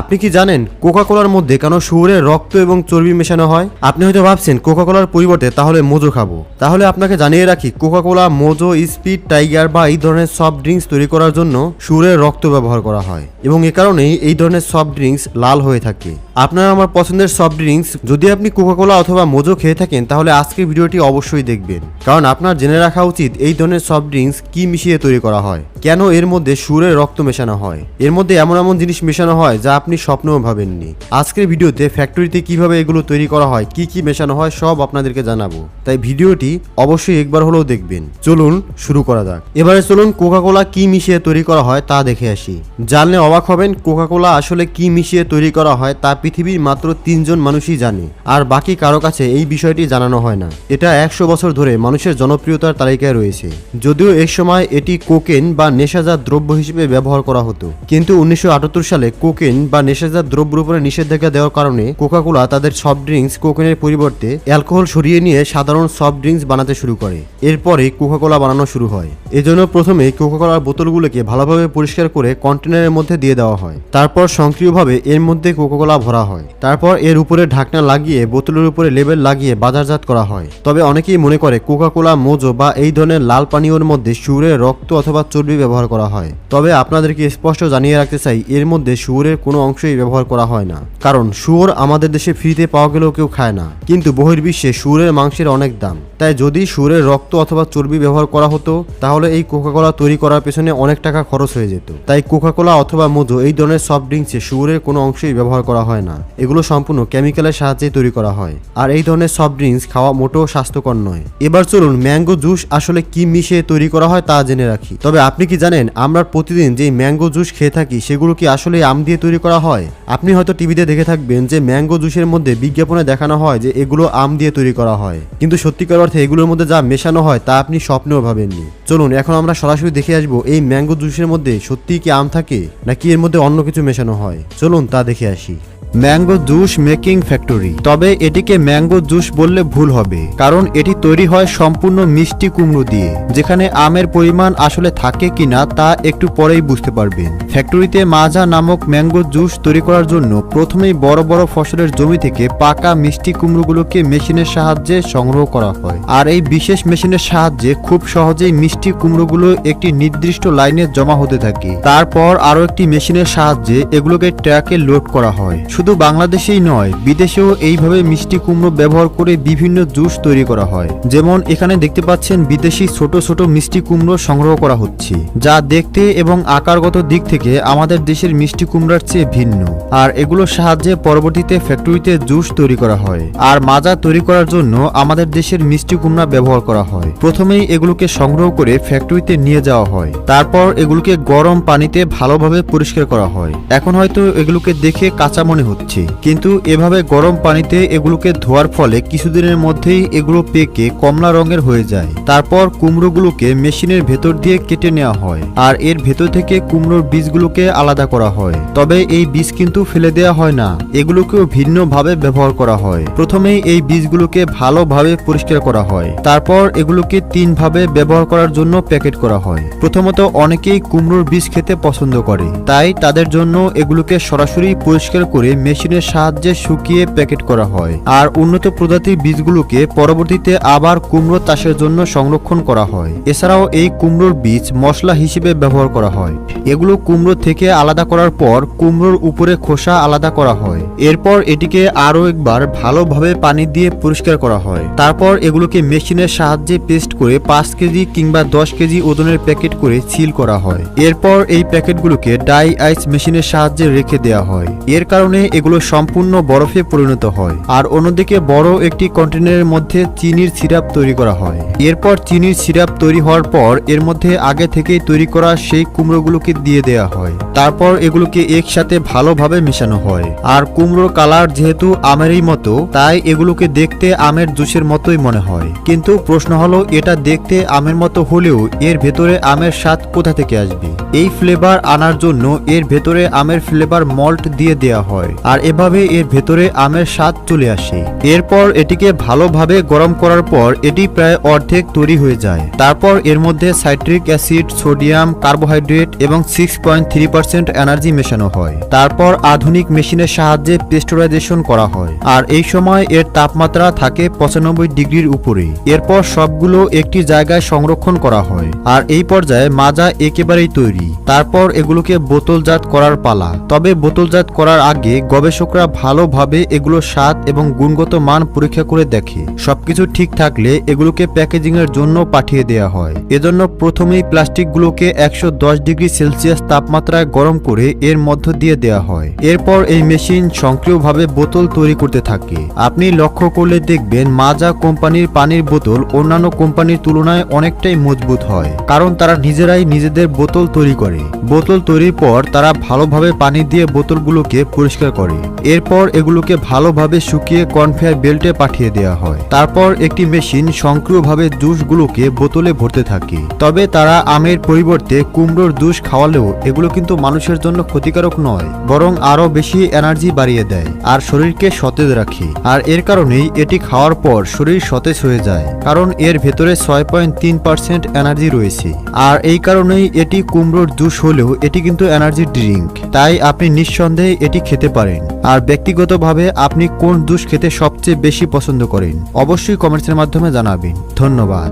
আপনি কি জানেন কোকা কোলার মধ্যে কেন শুয়োরের রক্ত এবং চর্বি মেশানো হয়? আপনি হয়তো ভাবছেন কোকা কোলার পরিবর্তে তাহলে মোজো খাব। তাহলে আপনাকে জানিয়ে রাখি Coca Cola Mojo, Speed, Tiger বা এই ধরনের সফট ড্রিঙ্কস তৈরি করার জন্য শুয়োরের রক্ত ব্যবহার করা হয় এবং এ কারণেই এই ধরনের সফট ড্রিঙ্কস লাল হয়ে থাকে। আপনার আমার পছন্দের সফট ড্রিঙ্কস যদি আপনি কোকাকোলা অথবা মোজো খেয়ে থাকেন, তাহলে আজকের ভিডিওটি অবশ্যই দেখবেন। কারণ আপনার জেনে রাখা উচিত এই ধরনের সফট ড্রিঙ্কস কি মিশিয়ে তৈরি করা হয়। কেন এর মধ্যে সুরের রক্ত মেশানো হয়? এর মধ্যে এমন এমন জিনিস মেশানো হয় যা আপনি স্বপ্নেও ভাবেননি। আজকের ভিডিওতে ফ্যাক্টরিতে কীভাবে এগুলো তৈরি করা হয়, কি কি মেশানো হয়, সব আপনাদেরকে জানাব। তাই ভিডিওটি অবশ্যই একবার হলেও দেখবেন। চলুন শুরু করা যাক। এবারে চলুন কোকাকোলা কি মিশিয়ে তৈরি করা হয় তা দেখে আসি। জানলে অবাক হবেন কোকাকোলা আসলে কি মিশিয়ে তৈরি করা হয় তা পৃথিবীর মাত্র তিনজন মানুষই জানে, আর বাকি কারও কাছে এই বিষয়টি জানানো হয় না। এটা একশো বছর ধরে মানুষের জনপ্রিয়তার তালিকায় রয়েছে। যদিও এক সময় এটি কোকেন বা নেশাজাত দ্রব্য হিসেবে ব্যবহার করা হতো। কিন্তু উনিশশো আটাত্তর সালে কোকেন বা নেশাজাত দ্রব্যের উপরে নিষেধাজ্ঞা দেওয়ার কারণে কোকা কোলা তাদের সফট ড্রিঙ্কস, কোকেনের পরিবর্তে অ্যালকোহল সরিয়ে নিয়ে সাধারণ সফট ড্রিঙ্কস বানাতে শুরু করে। এরপরে কোকাকোলা বানানো শুরু হয়। এজন্য প্রথমে কোকা কোলার বোতলগুলোকে ভালোভাবে পরিষ্কার করে কন্টেনারের মধ্যে দিয়ে দেওয়া হয়। তারপর সক্রিয়ভাবে এর মধ্যে কোকা কোলা ভরা হয়। তারপর এর উপরে ঢাকনা লাগিয়ে, বোতলের উপরে লেবেল লাগিয়ে বাজারজাত করা হয়। তবে অনেকেই মনে করে কোকা কোলা মোজো বা এই ধরনের লাল পানীয়র মধ্যে শুয়োরের রক্ত অথবা চর্বি ব্যবহার করা হয়। তবে আপনাদেরকে স্পষ্ট জানিয়ে রাখতে চাই, এর মধ্যে শুয়োরের কোনো অংশই ব্যবহার করা হয় না। কারণ শুয়োর আমাদের দেশে ফ্রিতে পাওয়া গেলেও কেউ খায় না। কিন্তু বহির্বিশ্বে শুয়োরের মাংসের অনেক দাম। তাই যদি শুয়োরের রক্ত অথবা চর্বি ব্যবহার করা হতো, তাহলে এই কোকাকোলা তৈরি করার পেছনে অনেক টাকা খরচ হয়ে যেত। তাই কোকাকোলা অথবা মধু এই ধরনের সফট ড্রিঙ্কসে শুয়োরের কোনো অংশই ব্যবহার করা হয় না। এগুলো সম্পূর্ণ কেমিক্যালের সাহায্যে তৈরি করা হয়। আর এই ধরনের সফট ড্রিঙ্কস খাওয়া মোটেও স্বাস্থ্যকর নয়। এবার চলুন ম্যাঙ্গো জুস আসলে কি মিশিয়ে তৈরি করা হয় তা জেনে রাখি। তবে আপনি কি জানেন, আমরা প্রতিদিন যে ম্যাঙ্গো জুস খেয়ে থাকি, সেগুলো কি আসলে আম দিয়ে তৈরি করা হয়? আপনি হয়তো টিভিতে দেখে থাকবেন যে ম্যাঙ্গো জুসের মধ্যে বিজ্ঞাপনে দেখানো হয় যে এগুলো আম দিয়ে তৈরি করা হয়। কিন্তু সত্যিকার অর্থে এগুলোর মধ্যে যা মেশানো হয় তা আপনি স্বপ্নেও ভাবেননি। চলুন, এখন আমরা সরাসরি দেখে আসব এই ম্যাঙ্গো জুসের মধ্যে সত্যিই কি আম থাকে নাকি এর মধ্যে অন্য কিছু মেশানো হয়। চলুন তা দেখে আসি। Mango juice making factory. তবে এটিকে ম্যাঙ্গো জুস বললে ভুল হবে, কারণ এটি তৈরি হয় সম্পূর্ণ মিষ্টি কুমড়ো দিয়ে, যেখানে আমের পরিমাণ আসলে থাকে কিনা তা একটু পরেই বুঝতে পারবেন। ফ্যাক্টরিতে মাজা নামক ম্যাঙ্গো জুস তৈরি করার জন্য প্রথমেই বড় বড় ফসলের জমি থেকে পাকা মিষ্টি কুমড়োগুলোকে মেশিনের সাহায্যে সংগ্রহ করা হয়। আর এই বিশেষ মেশিনের সাহায্যে খুব সহজেই মিষ্টি কুমড়োগুলো একটি নির্দিষ্ট লাইনে জমা হতে থাকে। তারপর আরও একটি মেশিনের সাহায্যে এগুলোকে ট্র্যাকে লোড করা হয়। শুধু বাংলাদেশেই নয়, বিদেশেও এইভাবে মিষ্টি কুমড়ো ব্যবহার করে বিভিন্ন জুস তৈরি করা হয়। যেমন এখানে দেখতে পাচ্ছেন বিদেশি ছোট ছোট মিষ্টি কুমড়ো সংগ্রহ করা হচ্ছে, যা দেখতে এবং আকারগত দিক থেকে আমাদের দেশের মিষ্টি কুমড়ার চেয়ে ভিন্ন। আর এগুলোর সাহায্যে পরবর্তীতে ফ্যাক্টরিতে জুস তৈরি করা হয়। আর মাজা তৈরি করার জন্য আমাদের দেশের মিষ্টি কুমড়া ব্যবহার করা হয়। প্রথমেই এগুলোকে সংগ্রহ করে ফ্যাক্টরিতে নিয়ে যাওয়া হয়। তারপর এগুলোকে গরম পানিতে ভালোভাবে পরিষ্কার করা হয়। এখন হয়তো এগুলোকে দেখে কাঁচা মনে হচ্ছে। কিন্তু এভাবে গরম পানিতে এগুলোকে ধোয়ার ফলে কিছুদিনের মধ্যেই এগুলো পেকে কমলা রঙের হয়ে যায়। তারপর কুমড়োগুলোকে মেশিনের ভেতর দিয়ে কেটে নেওয়া হয় আর এর ভেতর থেকে কুমড়োর বীজগুলোকে আলাদা করা হয়। তবে এই বীজ কিন্তু ফেলে দেওয়া হয় না, এগুলোকেও ভিন্নভাবে ব্যবহার করা হয়। প্রথমেই এই বীজগুলোকে ভালোভাবে পরিষ্কার করা হয়। তারপর এগুলোকে তিন ভাবে ব্যবহার করার জন্য প্যাকেট করা হয়। প্রথমত অনেকেই কুমড়োর বীজ খেতে পছন্দ করে, তাই তাদের জন্য এগুলোকে সরাসরি পরিষ্কার করে মেশিনের সাহায্যে শুকিয়ে প্যাকেট করা হয়। আর উন্নত প্রজাতির বীজগুলোকে পরবর্তীতে আবার কুমড়ো চাষের জন্য সংরক্ষণ করা হয়। এছাড়াও এই কুমড়োর বীজ মশলা হিসেবে ব্যবহার করা হয়। এগুলো কুমড়ো থেকে আলাদা করার পর কুমড়োর উপরে খোসা আলাদা করা হয়। এরপর এটিকে আরও একবার ভালোভাবে পানি দিয়ে পরিষ্কার করা হয়। তারপর এগুলোকে মেশিনের সাহায্যে পেস্ট করে পাঁচ কেজি কিংবা দশ কেজি ওজনের প্যাকেট করে সিল করা হয়। এরপর এই প্যাকেটগুলোকে ডাই আইস মেশিনের সাহায্যে রেখে দেওয়া হয়। এর কারণে এগুলো সম্পূর্ণ বরফে পরিণত হয়। আর অন্যদিকে বড় একটি কন্টেনারের মধ্যে চিনির সিরাপ তৈরি করা হয়। এরপর চিনির সিরাপ তৈরি হওয়ার পর এর মধ্যে আগে থেকেই তৈরি করা সেই কুমড়োগুলোকে দিয়ে দেওয়া হয়। তারপর এগুলোকে একসাথে ভালোভাবে মেশানো হয়। আর কুমড়োর কালার যেহেতু আমেরই মতো, তাই এগুলোকে দেখতে আমের জুসের মতোই মনে হয়। কিন্তু প্রশ্ন হলো, এটা দেখতে আমের মতো হলেও এর ভেতরে আমের স্বাদ কোথা থেকে আসবে? এই ফ্লেভার আনার জন্য এর ভেতরে আমের ফ্লেভার মল্ট দিয়ে দেওয়া হয়। হয়। আর এভাবে এর ভেতরে আমের স্বাদ চলে আসে। এরপর এটিকে ভালোভাবে গরম করার পর এটি প্রায় অর্ধেক তৈরি হয়ে যায়। তারপর এর মধ্যে সাইট্রিক অ্যাসিড, সোডিয়াম, কার্বোহাইড্রেট এবং সিক্স পয়েন্ট এনার্জি মেশানো হয়। তারপর আধুনিক মেশিনের সাহায্যে পেস্টোরাইজেশন করা হয়। আর এই সময় এর তাপমাত্রা থাকে পঁচানব্বই ডিগ্রির উপরে। এরপর সবগুলো একটি জায়গায় সংরক্ষণ করা হয়। আর এই পর্যায়ে মাজা একেবারেই তৈরি। তারপর এগুলোকে বোতলজাত করার পালা। তবে বোতলজাত করার আগে গবেষকরা ভালোভাবে এগুলো স্বাদ এবং গুণগত মান পরীক্ষা করে দেখে। সবকিছু ঠিক থাকলে এগুলোকে প্যাকেজিং এর জন্য পাঠিয়ে দেওয়া হয়। এজন্য প্রথমেই প্লাস্টিকগুলোকে একশো দশ ডিগ্রি সেলসিয়াস তাপমাত্রায় গরম করে এর মধ্য দিয়ে দেওয়া হয়। এরপর এই মেশিন সক্রিয়ভাবে বোতল তৈরি করতে থাকে। আপনি লক্ষ্য করলে দেখবেন মাজা কোম্পানির পানির বোতল অন্যান্য কোম্পানির তুলনায় অনেকটাই মজবুত হয়, কারণ তারা নিজেরাই নিজেদের বোতল তৈরি করে। বোতল তৈরির পর তারা ভালোভাবে পানি দিয়ে বোতলগুলোকে পরিষ্কার করে এরপর এগুলোকে ভালোভাবে শুকিয়ে কনভেয়ার বেল্টে পাঠিয়ে দেওয়া হয়। তারপর একটি মেশিন সক্রিয়ভাবে জুসগুলোকে বোতলে ভরতে থাকে। তবে তারা আমের পরিবর্তে কুমড়োর জুস খাওয়ালেও এগুলো কিন্তু মানুষের জন্য ক্ষতিকারক নয়, বরং আরও বেশি এনার্জি বাড়িয়ে দেয় আর শরীরকে সতেজ রাখে। আর এর কারণেই এটি খাওয়ার পর শরীর সতেজ হয়ে যায়, কারণ এর ভেতরে ছয় পয়েন্ট তিন পার্সেন্ট এনার্জি রয়েছে। আর এই কারণেই এটি কুমড়োর জুস হলেও এটি কিন্তু এনার্জি ড্রিঙ্ক, তাই আপনি নিঃসন্দেহে এটি খেতে পারেন। আর ব্যক্তিগতভাবে আপনি কোন জুস খেতে সবচেয়ে বেশি পছন্দ করেন? অবশ্যই কমেন্টসের মাধ্যমে জানাবেন। ধন্যবাদ।